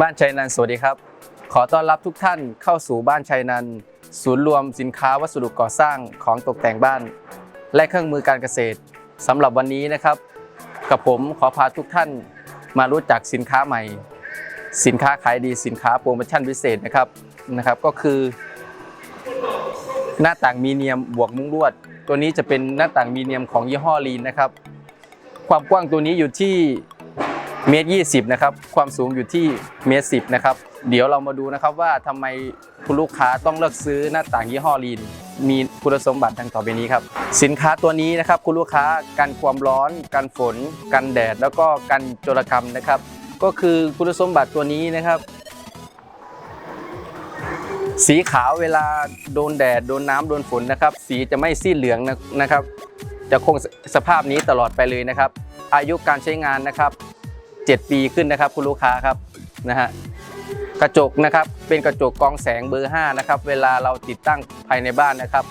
บ้านชัยนันสวัสดีครับ ขอต้อนรับทุกท่านเข้าสู่บ้านชัยนันศูนย์รวมสินค้าวัสดุก่อสร้างของตกแต่งบ้าน และเครื่องมือการเกษตรสำหรับวันนี้นะครับ กับผมขอพาทุกท่านมารู้จักสินค้าใหม่ สินค้าขายดีสินค้าโปรโมชั่นพิเศษนะครับนะครับ ก็คือ หน้าต่างมีเนียมบวกมุ้งลวด ตัวนี้จะเป็นหน้าต่างมีเนียมของยี่ห้อลีนนะครับ ความกว้างตัวนี้อยู่ที่ เมตรยี่สิบนะครับความสูงอยู่ที่เมตรสิบนะครับเดี๋ยวเรามาดูนะครับว่าทำไมคุณลูกค้าต้องเลือกซื้อหน้าต่างยี่ห้อลีน มีคุณสมบัติดังต่อไปนี้ครับสินค้าตัวนี้นะครับคุณลูกค้ากันความร้อน กันฝน กันแดด แล้วก็กันโจรกรรมนะครับ ก็คือคุณสมบัติตัวนี้นะครับ สีขาวเวลาโดนแดดโดนน้ำโดนฝนนะครับ สีจะไม่ซีดเหลืองนะนะครับ จะคงสภาพนี้ตลอดไปเลยนะครับ อายุการใช้งานนะครับ 7 ปีขึ้นนะครับ คุณลูกค้าครับนะฮะกระจกนะครับเป็นกระจกกองแสงเบอร์5นะครับเวลาเราติดตั้งภายในบ้านนะครับ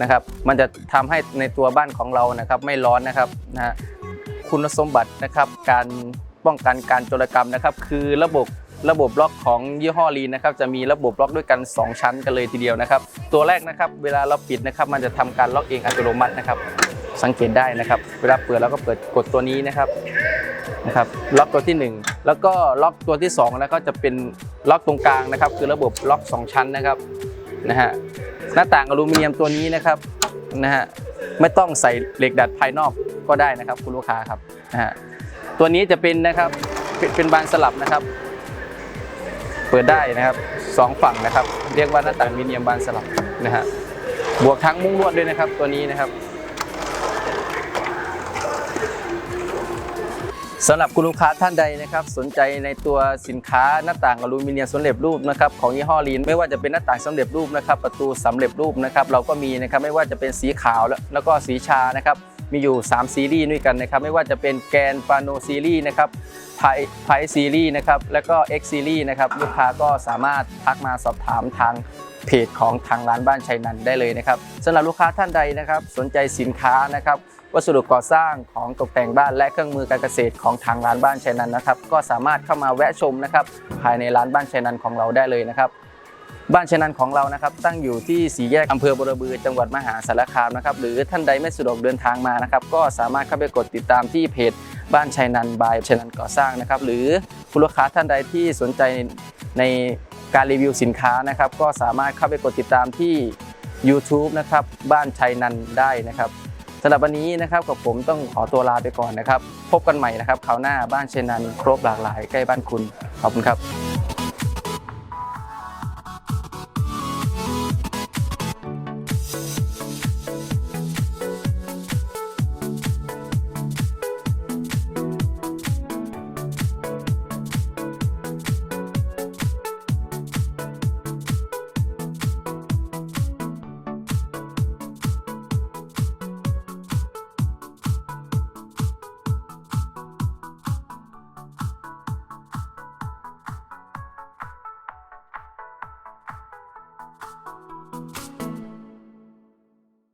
นะครับ มันจะทำให้ในตัวบ้านของเรานะครับ ไม่ร้อนนะครับนะฮะคุณสมบัตินะครับ การป้องกันการโจรกรรมนะครับ คือระบบระบบล็อกของยี่ห้อลีนนะครับ จะมีระบบล็อกด้วยกัน 2 ชั้นกันเลยทีเดียวนะครับ ตัวแรกนะครับ เวลาเราปิดนะครับ มันจะทำการล็อกเองอัตโนมัตินะครับ สังเกตได้นะครับ เวลาเปิดเราก็เปิดกดตัวนี้นะครับ นะครับล็อกตัวที่ 1 แล้วก็ล็อกตัวที่2แล้วก็จะเป็นล็อกตรงกลางนะครับ คือระบบล็อก 2 ชั้นนะครับนะฮะหน้าต่างอลูมิเนียมตัวนี้นะครับนะฮะไม่ต้องใส่เหล็กดัดภายนอกก็ได้นะครับ คุณลูกค้าครับนะฮะตัวนี้จะเป็นนะครับเป็นเป็นบานสลับนะครับ เปิดได้นะครับสองฝั่งนะครับ เรียกว่าหน้าต่างอลูมิเนียมบานสลับนะฮะบวกทั้งมุ้งลวดด้วยนะครับตัวนี้นะครับ สำหรับคุณลูกค้าท่านใดนะครับสนใจในตัวสินค้าหน้าต่างอลูมิเนียมสำเร็จรูปนะครับของยี่ห้อลีนไม่ว่าจะเป็นหน้าต่างสำเร็จรูปนะครับประตูสำเร็จรูปนะครับเราก็มีนะครับไม่ว่าจะเป็นสีขาวแล้วแล้วก็สีชานะครับมีอยู่ 3 ซีรีส์ด้วยกันนะครับไม่ว่าจะเป็นแกนฟาโนซีรีส์นะครับไพไพซีรีส์นะครับแล้วก็ X ซีรีส์นะครับลูกค้าก็สามารถทักมาสอบถามทาง เพจของทางร้านบ้านชัยนันได้เลยนะครับสำหรับลูกค้าท่านใดนะครับ สนใจสินค้านะครับวัสดุก่อสร้างของตกแต่งบ้านและเครื่องมือการเกษตรของทางร้านบ้านชัยนันนะครับ ก็สามารถเข้ามาแวะชมนะครับภายในร้านบ้านชัยนันของเราได้เลยนะครับบ้านชัยนันของเรานะครับตั้งอยู่ที่สีแยกอำเภอบรบือจังหวัดมหาสารคามนะครับหรือท่านใดไม่สะดวกเดินทางมานะครับก็สามารถเข้าไปกดติดตามที่เพจบ้านชัยนันบายชัยนันก่อสร้างนะครับหรือคุณลูกค้าท่านใดที่สนใจใน การรีวิวสินค้านะครับ ก็สามารถเข้าไปกดติดตามที่ YouTube นะครับบ้านชัยนันได้นะครับสำหรับวันนี้นะครับกับผมต้องขอตัวลาไปก่อนนะครับ พบกันใหม่นะครับคราวหน้าบ้านชัยนันครบหลากหลายใกล้บ้านคุณขอบคุณครับ